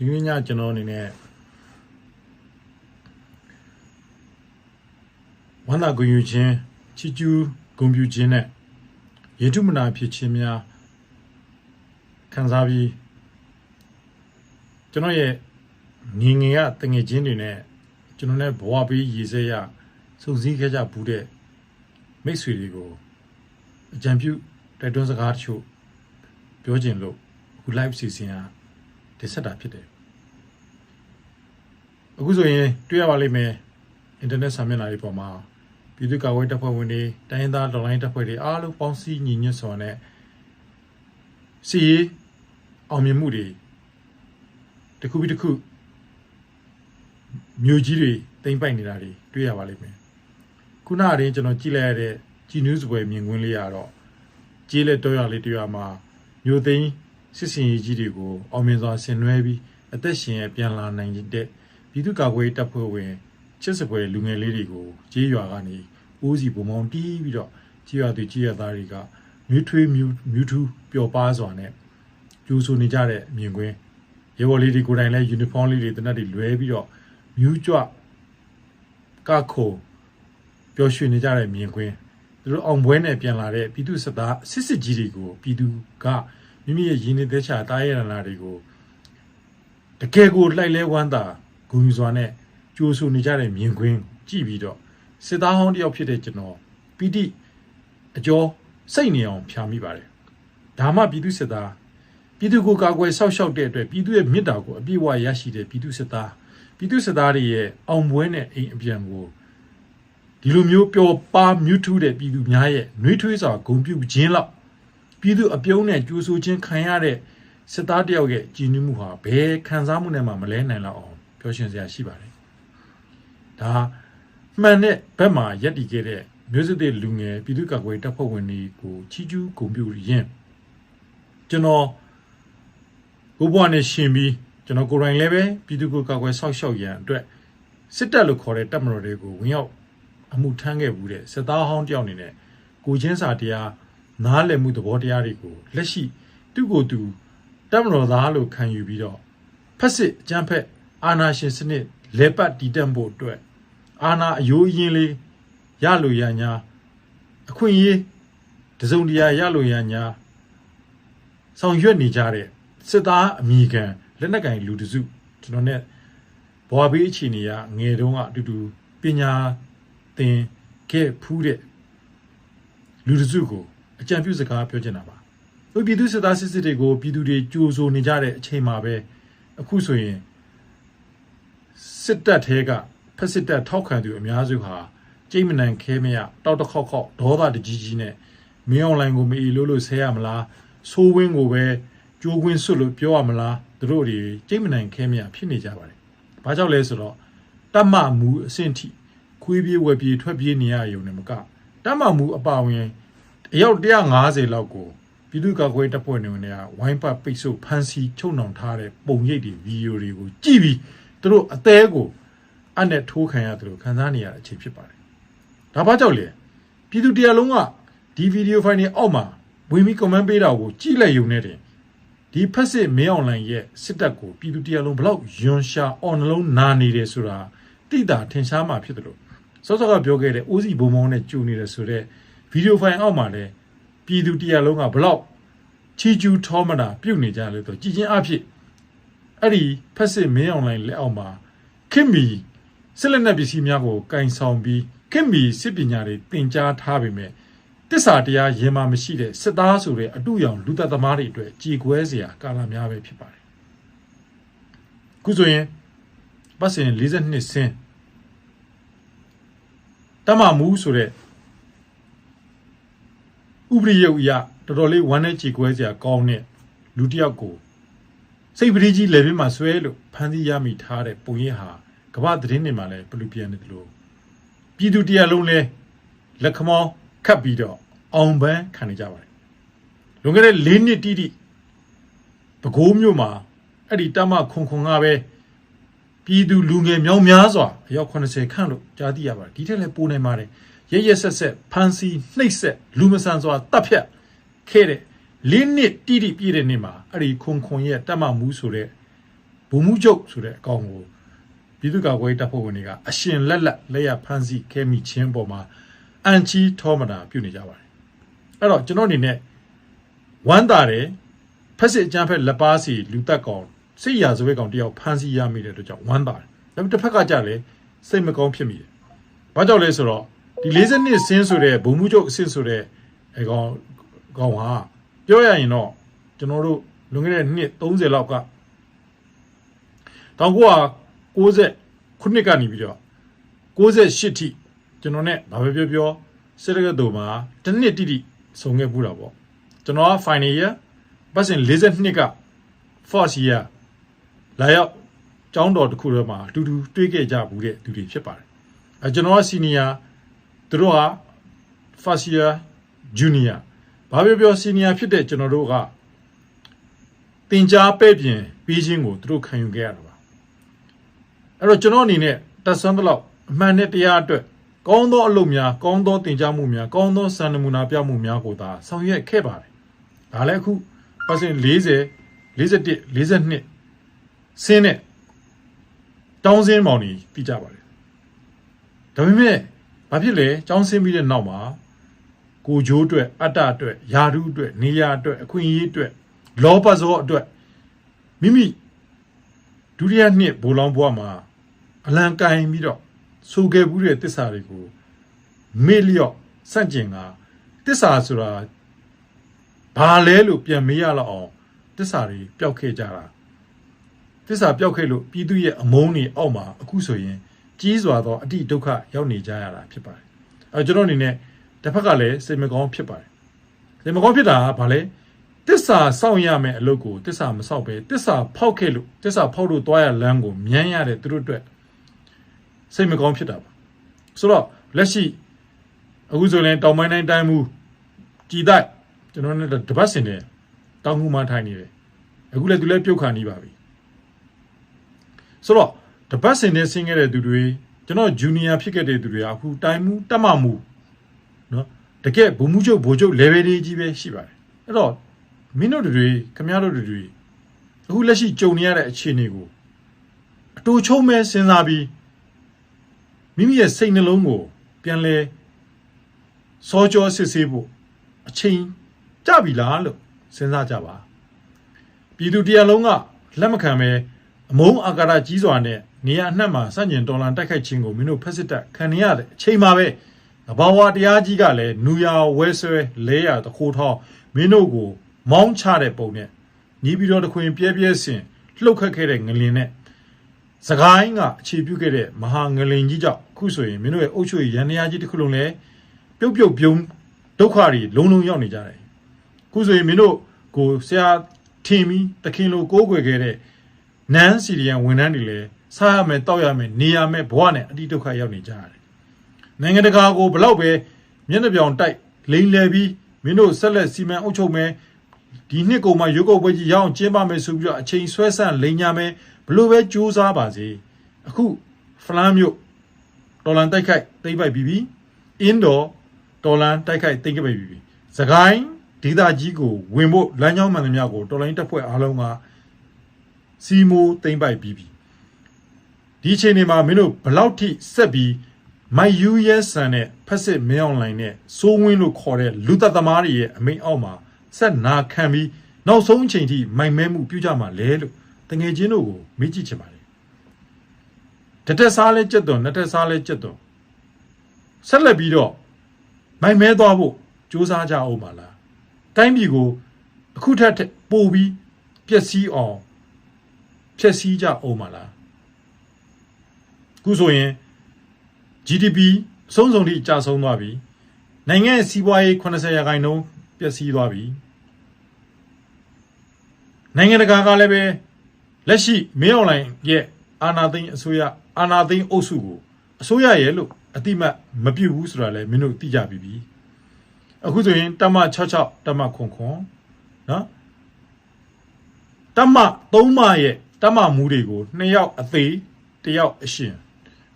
ဒီနေ့ညကျွန်တော်အနေနဲ့ဝန္တာဂုဏ်ယူခြင်းချီကျူးဂုဏ်ပြုခြင်းနဲ့ယေတုမနာဖြစ်ခြင်းများခံစားပြီးကျွန်တော်ရဲ့ငငယ်ရတငယ်ချင်းတွေနဲ့ကျွန်တော်နဲ့ဘဝပေးရည်စဲရစုံစည်းခဲ့ကြဘူးတဲ့မိတ်ဆွေတွေကိုအကြံပြုတိုက်တွန်းစကားတချို့ပြောခြင်းလို့အခု live စီစဉ်က တင်ဆက်တာဖြစ်တယ်အခုဆိုရင်တွေ့ရပါလိမ့်မယ်အင်တာနက်ဆာမျက်နှာတွေပေါ်မှာပြည်သူ့ကာကွယ်တပ်ဖွဲ့ဝင်တွေတိုင်းရင်းသားဒေါ်လိုင်းတပ်ဖွဲ့တွေအားလုံးပေါင်းစည်းညီညွတ်စွာနဲ့စီရေးအောင်မြင်မှုတွေတစ်ခုပြီးတစ်ခုမြို့ကြီးတွေတိမ့်ပိုက်နေတာတွေတွေ့ရပါလိမ့်မယ်ခုနကတည်းကကျွန်တော်ကြည့်လိုက်ရတဲ့ G News ပွဲမြင်ကွင်းလေးကတော့ကြေးလက်တော့ရလေးတွေ့ရမှာမြို့သိမ်း စစ်စင်ရေးကြီးတွေကိုအောင်မြင်စွာဆင်နွှဲပြီးအသက်ရှင်ရပြန်လာနိုင်တဲ့ပြည်သူ့ကာကွယ်ရေးတပ်ဖွဲ့ဝင်ချစ်စပွဲလူငယ်လေးတွေကိုကြေးရွာကနေအိုးစီပုံမောင်းတီးပြီးတော့ကြေးရွာသူကြေးရွာသားတွေကမြူးထွေးမြူးမြူးထူးပျော်ပါစွာနဲ့ကျူဆူနေကြတဲ့မြင်ကွင်းရေဘော်လေးတွေကိုယ်တိုင်လည်းယူနီဖောင်းလေးတွေတနက်တွေလွဲပြီးတော့မြူးကြွကခိုပျော်ရွှင်နေကြတဲ့မြင်ကွင်းသူတို့အောင်ပွဲနဲ့ပြန်လာတဲ့ပြည်သူစစ်သားစစ်စစ်ကြီးတွေကိုပြည်သူက မိမိရဲ့ရင်းနှီးသက်ချာတားရရနာတွေကိုတကယ်ကိုလှိုက်လဲဝမ်းသာဂုဏ်ယူစွာနဲ့ကြိုးဆူနေကြတဲ့မြင်ကွင်းကြည့်ပြီးတော့စစ်သားဟောင်းတယောက်ဖြစ်တဲ့ကျွန်တော်ပီတိအကျော်စိတ်နေအောင်ဖြာမိပါတယ်ဒါမှပြည်သူစစ်သားပြည်သူကိုကာကွယ်ဆောက်ရှောက်တဲ့အတွက်ပြည်သူရဲ့မေတ္တာကိုအပြည့်အဝရရှိတဲ့ပြည်သူစစ်သားပြည်သူစစ်သားတွေရဲ့အောင်ပွဲနဲ့အိမ်အပြန်ကိုဒီလိုမျိုးပျော်ပါမြူးထူးတဲ့ပြည်သူများရဲ့နှွေးထွေးစွာဂုဏ်ပြုခြင်းလောက် ပြည်သူအပြုံးနဲ့ကြိုးဆိုခြင်းခံရတဲ့စစ်သားတယောက်ရဲ့ကြည်နူးမှုဟာဘယ်ခံစားမှုနဲ့မှမလဲနိုင်လောက်အောင်ပြောရှင်စရာရှိပါတယ်ဒါမှန်တဲ့ဘက်မှာရက်တည်ခဲ့တဲ့မျိုးစစ်တဲ့လူငယ်ပြည်သူ့ကာကွယ်တပ်ဖွဲ့ဝင်တွေကိုချီးကျူးဂုဏ်ပြုရင်းကျွန်တော်ကိုဘွားနဲ့ရှင်ပြီးကျွန်တော်ကိုယ်တိုင်လည်းပဲပြည်သူ့ကိုကာကွယ်ဆောက်ရှောက်ရန်အတွက်စစ်တပ်လို့ခေါ်တဲ့တပ်မတော်တွေကိုဝင်ရောက်အမှုထမ်းခဲ့ဘူးတဲ့စစ်သားဟောင်းတယောက်အနေနဲ့ကိုချင်းစာတရား နားလည်မှုသဘောတရားတွေကိုလက်ရှိသူ့ကိုယ်သူတပ်မတော်သားလို့ခံယူပြီးတော့ဖက်စစ်အကြမ်းဖက်အာဏာရှင်စနစ်လဲပတ်တည်တံ့ဖို့အတွက်အာဏာအယိုးအရင်လေးရလို့ရညာအခွင့်အရေးတစုံတရာရလို့ရညာဆောင်ရွက်နေကြတဲ့စစ်သားအမိခံလက်နက်ကင်လူတစုကျွန်တော် ਨੇ ဘွာဘေးအခြေအနေကငယ်တုန်းကအတူတူပညာသင်ခဲ့ဖူးတဲ့လူတစုကို အကြံပြုစကားပြောချင်တာပါ။သူပြည်သူစစ်သားစစ်စစ်တွေကိုပြည်သူတွေကြိုးဆိုနေကြတဲ့အချိန်မှာပဲအခုဆိုရင်စစ်တပ်ထဲကဖက်စစ်တပ်ထောက်ခံသူအများစုဟာကြိတ်မနန်ခဲမရတောက်တခေါက်ခေါက်ဒေါသတကြီးကြီးနဲ့မင်းအွန်လိုင်းကိုမအီလို့လို့ဆဲရမလားဆိုးဝင်းကိုပဲကြိုးကွင်းဆွတ်လို့ပြောရမလားသူတို့တွေကြိတ်မနန်ခဲမရဖြစ်နေကြပါတယ်။ဘာကြောင့်လဲဆိုတော့တတ်မှမူအဆင့်ထိခွေးပြေးဝက်ပြေးထွက်ပြေးနေရရုံနဲ့မကတတ်မှမူအပါဝင် အယောက်150လောက်ကိုပြည်သူ့ကာကွယ်တပ်ဖွဲ့တွေနဲ့ဝိုင်းပတ်ပိတ်ဆို့ဖမ်းဆီးချုပ်နှောင်ထားတဲ့ပုံရိပ်တွေဗီဒီယိုတွေကိုကြည့်ပြီးသူတို့အသေးကိုအနဲ့ထိုးခံရတယ်လို့ခံစားနေရတဲ့အချိန်ဖြစ်ပါတယ်။ဒါဘာကြောင့်လဲပြည်သူတရားလုံးကဒီဗီဒီယိုဖိုင်တွေအောက်မှာဝင်ပြီး comment ပေးတာကိုကြည့်လိုက်ရုံနဲ့တင်ဒီဖက်စစ်မင်းအွန်လိုင်းရဲ့စစ်တပ်ကိုပြည်သူတရားလုံးဘလောက်ယွန်ရှာအော်နှလုံးနာနေတယ်ဆိုတာတိတာထင်ရှားမှဖြစ်တယ်လို့စောစောကပြောခဲ့တဲ့အိုးစီဘုံမောင်းနဲ့ကြူနေတယ်ဆိုတော့ ဗီဒီယိုဖိုင်အောက်မှာလည်းပြည်သူတရားလုံးကဘလောက်ချီကျူးထောမတာပြုတ်နေကြလဲဆိုကြည်ချင်းအဖြစ်အဲ့ဒီဖက်စစ်မင်းအွန်လိုင်းလက်အောက်မှာခင်မီစစ်လက်နက်ပစ္စည်းများကိုကင်ဆောင်ပြီးခင်မီစစ်ပညာတွေတင် जा ထားပေမဲ့တစ္ဆာတရားရင်မာမရှိတဲ့စစ်သားဆိုတဲ့အတုရောင်လူသက်သမားတွေအတွက်ကြေကွဲစရာကာလများပဲဖြစ်ပါတယ်ခုဆိုရင်ပတ်စင်42ဆင်းတမမူဆိုတဲ့ ဥပရိယုတ်အရတော်တော်လေးဝမ်းနဲ့ကြေကွဲစရာကောင်းတဲ့လူတစ်ယောက်ကိုစိတ်ပရိကြီးလေပြင်းမှာဆွဲလို့ဖမ်းဆီးရမိထားတဲ့ပုံရိပ်ဟာကမ္ဘာသတင်းတွေမှာလည်းဘလူပြန်နေတယ်လို့ပြည်သူတရားလုံးလဲလက်ခမောင်းခတ်ပြီးတော့အောင်ပန်းခံနေကြပါတယ်လွန်ခဲ့တဲ့၄နှစ်တိတိပဲခူးမြို့မှာအဲ့ဒီတမခွန်ခွန်ကပဲပြည်သူလူငယ်မြောင်များစွာအယောက်80ခန့်လို့ကြားသိရပါတယ်ဒီထက်လည်းပိုနေပါတယ် ရရဆက်ဆက်ဖန်စီနှိပ်ဆက်လူမဆန်စွာတပ်ဖြတ်ခဲ့တဲ့၄နှစ်တိတိပြည့်တဲ့နေ့မှာအဲ့ဒီခွန်ခွန်ရဲ့တမမူးဆိုတဲ့ဘုံမှုချုပ်ဆိုတဲ့အကောင်ကိုပြည်သူ့ကာကွယ်ရေးတပ်ဖွဲ့ဝင်တွေကအရှင်လက်လက်လက်ရဖမ်းဆီးခဲမိချင်းပေါ်မှာအန်ချီထောမနာပြုနေကြပါတယ်အဲ့တော့ကျွန်တော်အနေနဲ့ဝမ်းသာတယ်ဖက်စစ်အကြမ်းဖက်လက်ပါစီလူတက်ကောင်စိတ်ရဇဝဲကောင်တယောက်ဖမ်းဆီးရမိတဲ့အတွက်ကြောင့်ဝမ်းသာတယ်ဒါပေမဲ့တစ်ဖက်ကကြလည်းစိတ်မကောင်းဖြစ်မိတယ်ဘာကြောင့်လဲဆိုတော့ ဒီ40နှစ်ဆင်းဆိုတဲ့ဘုံမှုချုပ်အစ်စ်ဆိုတဲ့အဲကောင်ကောင်ဟာပြောရရင်တော့ကျွန်တော်တို့လွန်ခဲ့တဲ့နှစ်30လောက်က1990ခုနှစ်ကနေပြီးတော့68ထိကျွန်တော်နဲ့ဘာပဲပြောပြောစစ်တကတူမှာတစ်နှစ်တိတိဆုံခဲ့ပူးတာပေါ့ကျွန်တော်က final year ပတ်စင်42က first year လာရောက်ကျောင်းတော်တစ်ခုထဲမှာအတူတူတွေ့ခဲ့ကြဘူးတဲ့သူတွေဖြစ်ပါတယ်အဲကျွန်တော်က senior သူတို့က first year junior ဘာပြောပြော senior ဖြစ်တဲ့ကျွန်တော်တို့ကတင် जा ပဲ့ပြင်ပြီးချင်းကိုသူတို့ခံယူခဲ့ရတာပါအဲ့တော့ကျွန်တော်အနေနဲ့တက်ဆန်းတလောက်အမှန်နဲ့တရားအတွက်ကောင်းသောအလုပ်များကောင်းသောတင် जा မှုများကောင်းသောစံနမူနာပြမှုများကိုသာဆောင်ရွက်ခဲ့ပါတယ်ဒါလည်းအခုပတ်စင်40 41 42ဆင်းတဲ့တောင်းစင်းမောင်ကြီးပြကြပါတယ်ဒါပေမဲ့ ဘာဖြစ်လဲចောင်းဆင်းပြီးတဲ့နောက်မှာကိုဂျိုးအတွက်အတ္တအတွက်ယာရုအတွက်နေရာအတွက်အခွင့်အရေးအတွက်လောဘဇောအတွက်မိမိဒုတိယနှစ်ဘိုးလောင်းဘွားမှာအလံကင်ပြီးတော့ဆိုခဲ့ဘူးတဲ့တစ္ဆာတွေကိုမေ့လျော့စန့်ကျင်ကတစ္ဆာဆိုတာဘာလဲလို့ပြန်မေးရတော့အောင်တစ္ဆာတွေပျောက်ခဲ့ကြတာတစ္ဆာပျောက်ခဲ့လို့ပြည်သူရဲ့အမုန်းတွေအောက်မှာအခုဆိုရင် ကြီးစွာသောအတိဒုက္ခရောက်နေကြရတာဖြစ်ပါတယ်အဲကျွန်တော်အနေနဲ့တစ်ဖက်ကလည်းစိတ်မကောင်းဖြစ်ပါတယ်စိတ်မကောင်းဖြစ်တာကဘာလဲတစ္ဆာစောင့်ရမယ်အလုပ်ကိုတစ္ဆာမစောင့်ပဲတစ္ဆာဖောက်ခဲ့လို့တစ္ဆာဖောက်လို့တွားရလမ်းကိုမြန်းရတဲ့သူတို့အတွက်စိတ်မကောင်းဖြစ်တာပါဆိုတော့လက်ရှိအခုဆိုရင်တောင်ပိုင်းတိုင်းတိုင်းမူကြည်တိုက်ကျွန်တော်နဲ့တပတ်စင်တယ်တောင်မှုမှထိုင်နေတယ်အခုလည်းသူလည်းပြုတ်ခံနေပါပြီဆိုတော့ တပတ်စင်နဲ့ဆင်းခဲ့တဲ့သူတွေကျွန်တော်ဂျူနီယာဖြစ်ခဲ့တဲ့သူတွေကအခုတိုင်းမှုတက်မှမှုနော်တကယ်ဘုံမှုချုပ်ဘိုလ်ချုပ် level တွေကြီးပဲရှိပါတယ်အဲ့တော့မင်းတို့တွေခမရတို့တွေအခုလက်ရှိကြုံနေရတဲ့အခြေအနေကိုအတူချုံမဲ့စဉ်းစားပြီးမိမိရဲ့စိတ်နှလုံးကို ပြန်လဲစောကြောစစ်ဆေးဖို့အချိန်ကြပြီလားလို့စဉ်းစားကြပါပြည်သူတရားလုံးကလက်မခံပဲအမုန်းအာကာရကြီးစွာနဲ့ နေရာအနှံ့မှာစန့်ကျင်တော်လန်တိုက်ခိုက်ခြင်းကိုမင်းတို့ဖက်စစ်တပ်ခံရတဲ့အချိန်မှာပဲသဘာဝတရားကြီးကလည်းနူယာဝဲဆွဲလဲရတခိုးထောင်းမင်းတို့ကိုမောင်းချတဲ့ပုံနဲ့ညီပြီးတော့တခွင်ပြဲပြဲစင်လှုပ်ခတ်ခဲ့တဲ့ငလင်နဲ့စကိုင်းကအခြေပြုခဲ့တဲ့မဟာငလင်ကြီးကြောင့်ခုဆိုရင်မင်းတို့ရဲ့အုပ်ချုပ်ရေးရန်ရာကြီးတစ်ခုလုံးလည်းပြုတ်ပြုတ်ပြုံးဒုက္ခတွေလုံးလုံးရောက်နေကြတယ်ခုဆိုရင်မင်းတို့ကိုဆရာထင်ပြီးတခင်လိုကိုးကွယ်ခဲ့တဲ့ နန်းစီရီယန်ဝန်ထမ်းတွေလည်းစားရမယ်တောက်ရမယ်နေရမယ်ဘဝနဲ့အတိဒုက္ခရောက်နေကြရတယ်နိုင်ငံတကာကိုဘလောက်ပဲမျက်နှာပြောင်တိုက်လိန်လည်ပြီးမင်းတို့ဆက်လက်စီမံအုပ်ချုပ်မယ်ဒီနှစ်ကုန်မှာရုပ်ကုပ်ပွဲကြီးရအောင်ကျင်းပမယ်ဆိုပြီးတော့အချိန်ဆွဲဆန့်လိန်ညာမယ်ဘလို့ပဲစူးစမ်းပါစေအခုဖလန်မြို့ဒေါ်လန်တိုက်ခိုက်သိမ့်ပိုက်ပြီးပြီအင်းတော်ဒေါ်လန်တိုက်ခိုက်သိမ့်ခဲ့ပြီးပြီစကိုင်းဒေသကြီးကိုဝင်ဖို့လမ်းကြောင်းမှန်သမျှကိုတော်လိုင်းတပ်ဖွဲ့အားလုံးက စီမိုးသိမ့်ပိုက်ပြီးပြီဒီအချိန်တွေမှာမင်းတို့ဘလောက်ထိဆက်ပြီးမိုက်ယူရဲဆန်တဲ့ဖက်စစ်မင်းအွန်လိုင်းနဲ့စိုးဝင်းလို့ခေါ်တဲ့လူသက်သမားတွေရဲ့အမိန့်အောက်မှာဆက်နာခံပြီးနောက်ဆုံးအချိန်ထိမိုင်မဲမှုပြုကြမှာလဲလို့တငယ်ချင်းတို့ကိုမေးကြည့်ချင်ပါတယ်တတက်စားလဲကြက်တော်နှစ်တက်စားလဲကြက်တော်ဆက်လက်ပြီးတော့မိုင်မဲသွားဖို့စူးစမ်းကြအောင်ပါလားတိုင်းပြည်ကိုအခုထက်ပိုပြီးပျက်စီးအောင် ဖျက်ဆီးကြအောင်ပါလားခုဆိုရင် GDP အဆုံးစုံထိကျဆုံးသွားပြီနိုင်ငံရဲ့စီးပွားရေး80ရာခိုင်နှုန်းပျက်စီးသွားပြီနိုင်ငံတကာကလည်းပဲလက်ရှိမင်းအွန်လိုင်းရဲ့အာဏာသိမ်းအစိုးရအာဏာသိမ်းအုပ်စုကိုအစိုးရရဲ့လို့အတိမတ်မပြုတ်ဘူးဆိုတာလည်းမင်းတို့သိကြပြီပြီအခုဆိုရင်တမ66တမခွန်ခွန်နော်တမ3မရဲ့ တမမူတွေကိုနှစ်ယောက်အသေးတစ်ယောက်အရှင်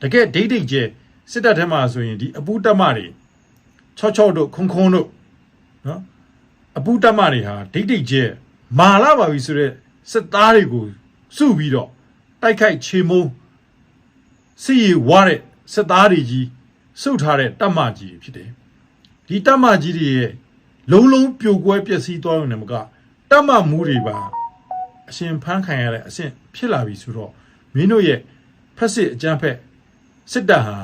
တကယ်ဒိတ်ဒိတ်ကျဲစစ်တပ်ထဲမှာဆိုရင်ဒီအပူတက်မတွေ66တို့ခွန်ခွန်တို့နော်အပူတက်မတွေဟာဒိတ်ဒိတ်ကျဲမာလာပါပြီဆိုတော့စစ်သားတွေကိုစုပြီးတော့တိုက်ခိုက်ချေမုံစီရီဝါတဲ့စစ်သားတွေကြီးစုထားတဲ့တပ်မကြီးဖြစ်တယ်ဒီတပ်မကြီးတွေရဲ့လုံးလုံးပြိုကွဲပျက်စီးသွားရုံနဲ့မကတပ်မမှုတွေပါ အရှင်ဖန်းခံရတဲ့အဆင့်ဖြစ်လာပြီဆိုတော့မင်းတို့ရဲ့ဖက်စစ်အကြမ်းဖက်စစ်တပ်ဟာ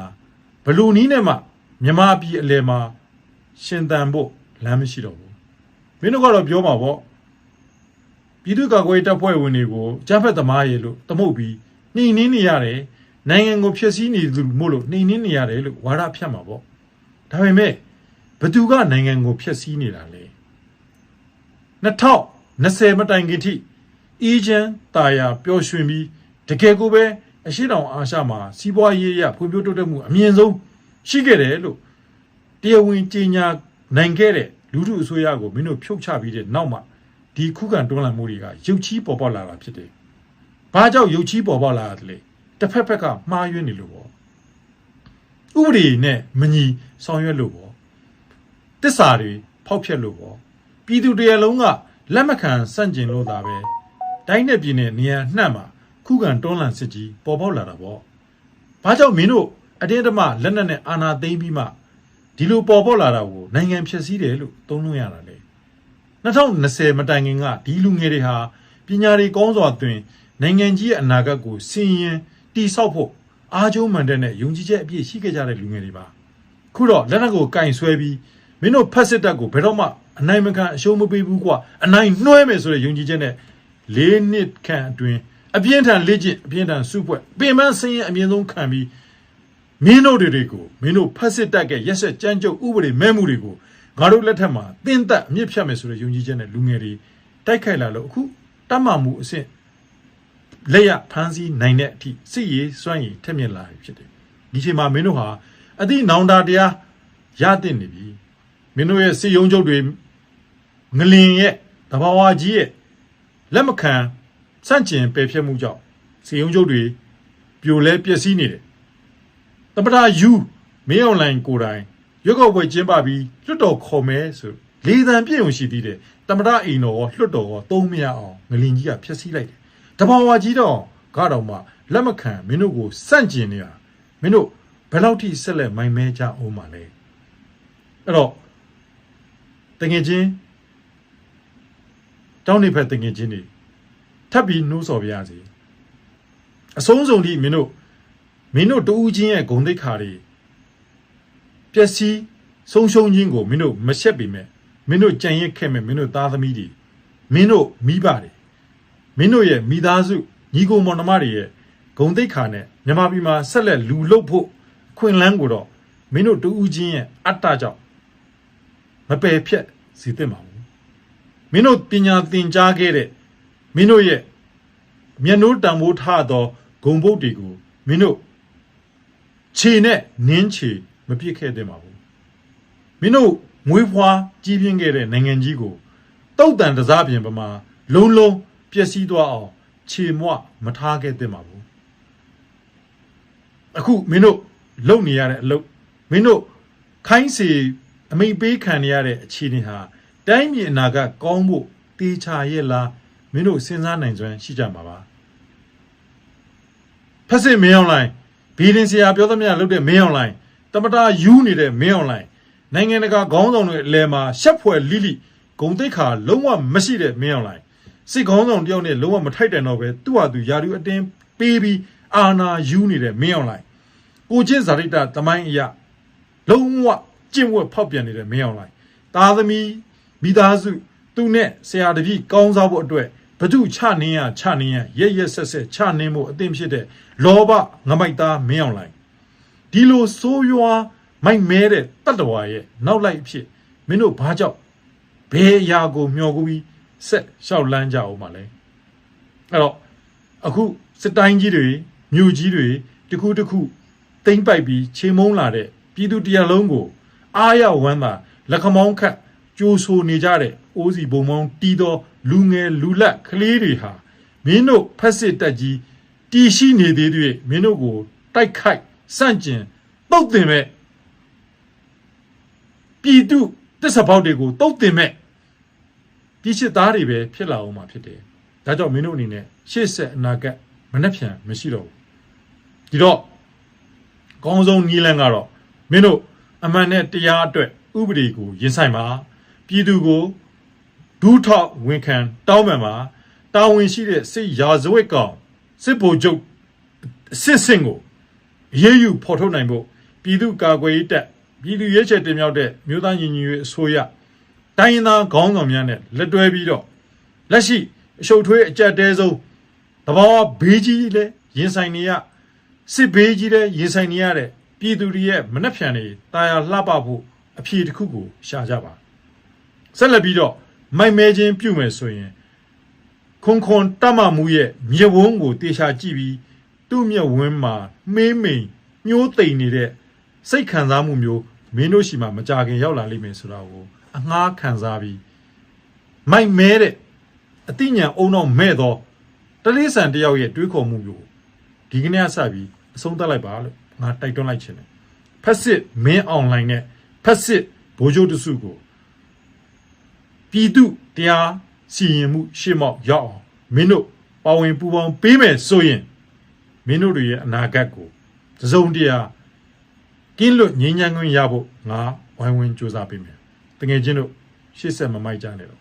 ဘလူနီးနဲ့မှမြမပြည်အလဲမှာရှင်တန်ဖို့လမ်းမရှိတော့ဘူးမင်းတို့ကတော့ပြောမှာပေါ့ပြည်သူ့ကာကွယ်ရေးတပ်ဖွဲ့ဝင်တွေကိုကြားဖက်သမားရေလို့တမုတ်ပြီးနှိမ်နင်းနေရတယ်နိုင်ငံကိုဖျက်ဆီးနေသူမို့လို့နှိမ်နင်းနေရတယ်လို့ဝါဒဖြတ်မှာပေါ့ဒါပေမဲ့ဘသူကနိုင်ငံကိုဖျက်ဆီးနေတာလဲ2020မတိုင်ခင်ထိ အီဂျန်တာယာပျော်ရွှင်ပြီးတကယ်ကိုပဲအရှိတောင်အာရှမှာစီးပွားရေးရဖွံ့ဖြိုးတိုးတက်မှုအမြင့်ဆုံးရှိခဲ့တယ်လို့တရားဝင်ကြေညာနိုင်ခဲ့တဲ့လူထုအစိုးရကိုမင်းတို့ဖြုတ်ချပြီးတဲ့နောက်မှာဒီခုခံတွန်းလှန်မှုတွေကရုပ်ချီးပေါ်ပေါက်လာတာဖြစ်တယ်။ဘာကြောင့်ရုပ်ချီးပေါ်ပေါက်လာတာလဲ။တစ်ဖက်ဖက်ကမှားယွင်းနေလို့ပေါ့။ဥပဒေနဲ့မညီဆောင်ရွက်လို့ပေါ့။တစ္ဆာတွေဖောက်ဖျက်လို့ပေါ့။ပြည်သူတရားလုံးကလက်မခံစန့်ကျင်လို့သာပဲ။ တိုင်းနဲ့ပြည်နယ်နေရာနှံ့မှာခုခံတွန်းလှန်စစ်ကြီးပေါ်ပေါက်လာတာပေါ့။ဘာကြောင့်မင်းတို့အတင်းတမလက်နက်နဲ့အာဏာသိမ်းပြီးမှဒီလိုပေါ်ပေါက်လာတာကိုနိုင်ငံဖျက်ဆီးတယ်လို့သုံးလို့ရတာလေ။2020မတိုင်ခင်ကဒီလူငယ်တွေဟာပညာတွေကောင်းစွာသွင်းနိုင်ငံကြီးရဲ့အနာဂတ်ကိုစင်ရင်တိဆောက်ဖို့အားကျိုးမှန်တဲ့နဲ့ယုံကြည်ချက်အပြည့်ရှိခဲ့ကြတဲ့လူငယ်တွေပါခုတော့လက်နက်ကိုကင်ဆွဲပြီးမင်းတို့ဖက်စစ်တပ်ကိုဘယ်တော့မှအနိုင်မခံအရှုံးမပေးဘူးကွာအနိုင်နှွှဲမယ်ဆိုတဲ့ယုံကြည်ချက်နဲ့ ၄နှစ်ခန့်အတွင်းအပြင်းထန်လေ့ကျင့်အပြင်းထန်စုပွဲပင်မစင်းရင်အမြင့်ဆုံးခံပြီးမင်းတို့တွေကိုမင်းတို့ဖက်စစ်တပ်ကရက်ဆက်ကြမ်းကြုတ်ဥပဒေမဲ့မှုတွေကိုငါတို့လက်ထက်မှာတင်းသက်အမြင့်ဖြတ်မယ်ဆိုတဲ့ယုံကြည်ချက်နဲ့လူငယ်တွေတိုက်ခိုက်လာလို့အခုတတ်မှမှုအဆင့်လက်ရဖမ်းဆီးနိုင်တဲ့အထိစစ်ရေးစွမ်းရည်ထက်မြက်လာပြီဖြစ်တယ်ဒီချိန်မှာမင်းတို့ဟာအသည့်နောင်တာတရားရတဲ့နေပြီမင်းတို့ရဲ့စစ်ယုံချုပ်တွေငလင်ရဲ့တဘာဝကြီးရဲ့ လက်မခံစန့်ကျင်ပယ်ဖျက်မှုကြောင့်စစ်ယုံချုပ်တွေပြိုလဲပျက်စီးနေတယ်တပတာယူမင်းအွန်လိုင်းကိုယ်တိုင်ရွက်ကောက်ပွဲကျင်းပပြီးလွတ်တော်ခေါ်မဲဆိုလေသံပြည့်ုံရှိသေးတယ်တမရအိမ်တော်ရောလွတ်တော်ရောသုံးမရအောင်ငလင်ကြီးကဖျက်ဆီးလိုက်တယ်တဘာဝကြီးတော့ကတော့မှလက်မခံမင်းတို့ကိုစန့်ကျင်နေတာမင်းတို့ဘယ်လောက်ထိဆက်လက်မိုင်မဲကြအောင်မလဲအဲ့တော့တငယ်ချင်း တောင်းနေဖက်တငယ်ချင်းတွေထပ်ပြီးနှိုးဆော်ပြရစီအဆုံးစုံထိမင်းတို့မင်းတို့တူးချင်းရဲ့ဂုံတိတ်ခါတွေပျက်စီးဆုံးရှုံးခြင်းကိုမင်းတို့မရှက်ပေမဲ့မင်းတို့ကြံရစ်ခဲ့မဲ့မင်းတို့သားသမီးတွေမင်းတို့မိဘတွေမင်းတို့ရဲ့မိသားစုညီကိုမောင်နှမတွေရဲ့ဂုံတိတ်ခါနဲ့မြန်မာပြည်မှာဆက်လက်လူလုတ်ဖို့အခွင့်အလန်းကိုတော့မင်းတို့တူးချင်းရဲ့အတ္တကြောင့်မပယ်ဖြတ်စီသင့်ပါဘူး မင်းတို့ပညာသင်ကြားခဲ့တဲ့မင်းတို့ရဲ့မျက်နှိုးတံမိုးထားသောဂုံပုတ်တွေကိုမင်းတို့ခြေနဲ့နင်းခြေမပြစ်ခဲ့တဲ့မှာဘူးမင်းတို့ငွေဖွာကြီးပြင်းခဲ့တဲ့နိုင်ငံကြီးကိုတုတ်တန်တစားပြင်ပမာလုံးလုံးပျက်စီးသွားအောင်ခြေမွမထားခဲ့တဲ့မှာဘူးအခုမင်းတို့လုံနေရတဲ့အလုပ်မင်းတို့ခိုင်းစီအမိန်ပေးခံနေရတဲ့အခြေအနေဟာ တိုင်းပြည်အနာဂတ်ကောင်းဖို့တေချာရဲ့လားမင်းတို့စဉ်းစားနိုင်စွမ်းရှိကြမှာပါဖက်စစ်မင်းအောင်လိုင်းဘီဒင်ဆရာပြောသမျှလုပ်တဲ့မင်းအောင်လိုင်းတမတာယူနေတဲ့မင်းအောင်လိုင်းနိုင်ငံတကာခေါင်းဆောင်တွေအလဲမှာရှက်ဖွယ်လိလိဂုံတိတ်ခါလုံးဝမရှိတဲ့မင်းအောင်လိုင်းစစ်ခေါင်းဆောင်တယောက်နဲ့လုံးဝမထိုက်တန်တော့ပဲသူ့ဟာသူယာရီအတင်းပေးပြီးအာနာယူနေတဲ့မင်းအောင်လိုင်းကိုချင်းဇာတိတတမိုင်းအရာလုံးဝကျင့်ဝတ်ဖောက်ပြန်နေတဲ့မင်းအောင်လိုင်းသားသမီး မိသားစုသူနဲ့ဆရာတပည့်ကောင်းစားဖို့အတွက်ဘသူချနင်းရချနင်းရရက်ရက်ဆက်ဆက်ချနင်းဖို့အသင့်ဖြစ်တဲ့လောဘငမိုက်သားမင်းအောင်လိုင်းဒီလိုဆိုးရွားမိုက်မဲတဲ့တတ္တဝါရဲ့နောက်လိုက်အဖြစ်မင်းတို့ဘာကြောင့်ဘယ်အရာကိုမျှော်ကူပြီးဆက်လျှောက်လန်းကြအောင်မလဲအဲ့တော့အခုစစ်တိုင်းကြီးတွေမြို့ကြီးတွေတခုတခုတိမ့်ပိုက်ပြီးချိန်မုံလာတဲ့ပြည်သူတရားလုံးကို အားရဝမ်းသာလက်ခမောင်းခတ် ကြိုးဆိုနေကြတဲ့အိုးစီဘုံမောင်းတီးသောလူငယ်လူလတ်ကလေးတွေဟာမင်းတို့ဖက်စစ်တက်ကြီးတီရှိနေသေးတဲ့မင်းတို့ကိုတိုက်ခိုက်စန့်ကျင်တုတ်တင်မဲ့ပြည်သူတစ္ဆပေါက်တွေကိုတုတ်တင်မဲ့ပြည်ချစ်သားတွေပဲဖြစ်လာအောင်မှာဖြစ်တယ်။ဒါကြောင့်မင်းတို့အနေနဲ့ရှေ့ဆက်အနာဂတ်မနှက်ဖြန်မရှိတော့ဘူးဒီတော့အကောင်းဆုံးနီးလန်းကတော့မင်းတို့အမှန်နဲ့တရားအတွက်ဥပဒေကိုရင်ဆိုင်ပါ ပြည်သူကိုဒူးထောက်ဝန်ခံတောင်းပန်ပါတာဝန်ရှိတဲ့စစ်ရာဇဝတ်ကောင်စစ်ဗိုလ်ချုပ်အစစ်စင်ကိုအရေးယူဖော်ထုတ်နိုင်ဖို့ပြည်သူ့ကာကွယ်ရေးတပ်ပြည်သူ့ရဲချယ်တင်မြောက်တဲ့မြို့သားညီညွတ်ရေးအစိုးရတိုင်းရင်းသားခေါင်းဆောင်များနဲ့လက်တွဲပြီးတော့လက်ရှိအရှုပ်ထွေးအကြက်တဲဆုံးတဘာဝဘေးကြီးလည်းရင်ဆိုင်နေရစစ်ဘေးကြီးလည်းရင်ဆိုင်နေရတဲ့ပြည်သူတွေရဲ့မနှက်ဖြန်တွေတာယာလှပဖို့အဖြေတစ်ခုကိုရှာကြပါ ဆက်လက်ပြီးတော့မိုက်မဲချင်းပြုမယ်ဆိုရင်ခွန်ခွန်တတ်မမှုရဲ့မြေဝန်းကိုတေချာကြည့်ပြီးသူ့မျက်ဝန်းမှာမေးမိန်ညှိုးတိမ်နေတဲ့စိတ်ခံစားမှုမျိုးမင်းတို့ရှိမှမကြခင်ရောက်လာလိမ့်မယ်ဆိုတာကိုအငှားခံစားပြီးမိုက်မဲတဲ့အတိညာအုံတော့မဲ့သောတလေးဆန်တယောက်ရဲ့တွေးခေါ်မှုမျိုးဒီကနေ့အစပြီးအဆုံးသတ်လိုက်ပါလို့ငါတိုက်တွန်းလိုက်ခြင်းတယ်ဖက်စစ်မင်းအွန်လိုင်းနဲ့ဖက်စစ်ဘိုးချိုးတစုကို ပြည်သူတရားစီရင်မှုရှေ့မောက်ရောက်အောင်မင်းတို့ပါဝင်ပူပေါင်းပေးမယ်ဆိုရင်မင်းတို့တွေရဲ့အနာဂတ်ကိုသစုံတရာကင်းလွတ်ငြိမ်းချမ်းခွင့်ရဖို့ငါဝိုင်းဝန်းစူးစမ်းပေးမယ်တကယ်ချင်းတို့ရှေ့ဆက်မမိုက်ကြနဲ့တော့